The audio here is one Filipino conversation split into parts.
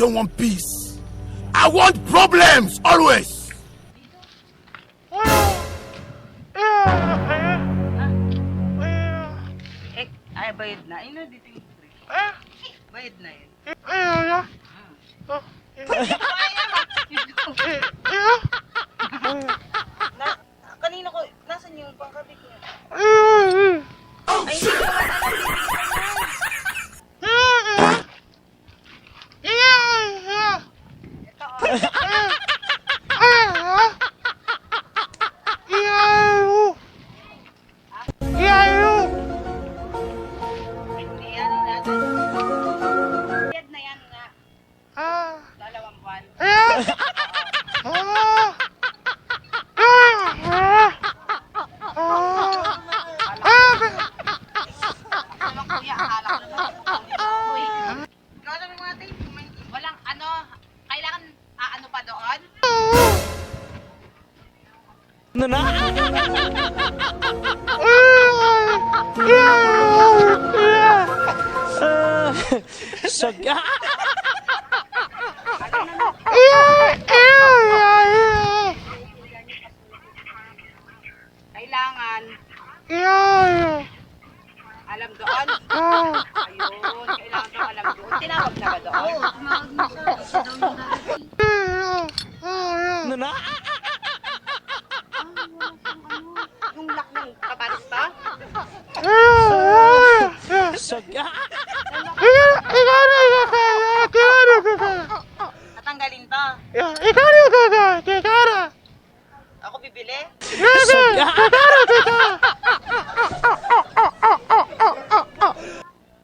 I don't want peace. I want problems always. kuya, akala ko naman. Uy. Ikaw sabi mo natin, kumaintin. Walang ano, kailangan aano pa doon? Kailangan. Alam doon? Ayun, kailangan daw alam doon. Tinawag na ba doon? Yung lock ng kabatas ba? Tatanggalin to. Ako bibili?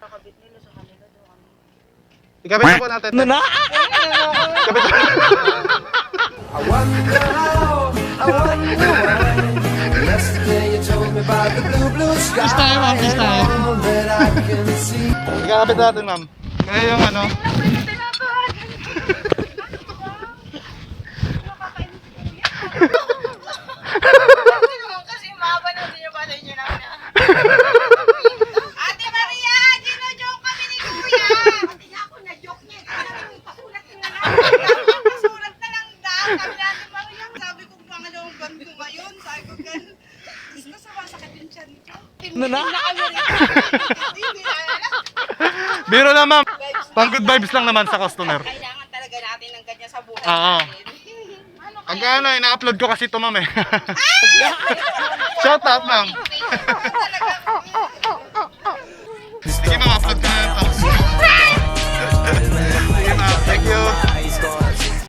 Kakabit nila sa kanila doon. Ikabit na po natin. Ikabit na. Kiss tayo, ma'am, kiss tayo. All that I can see. Ikakabit natin, ma'am. Kaya yung ano. Ano na? Biro na ma'am. Pang good vibes lang naman sa customer. Kailangan talaga natin ng ganyan sa buhay. Oo. Pag ano, ina-upload eh, ko kasi ito ma'am eh. Ah! Shout out ma'am. Sige ma'am,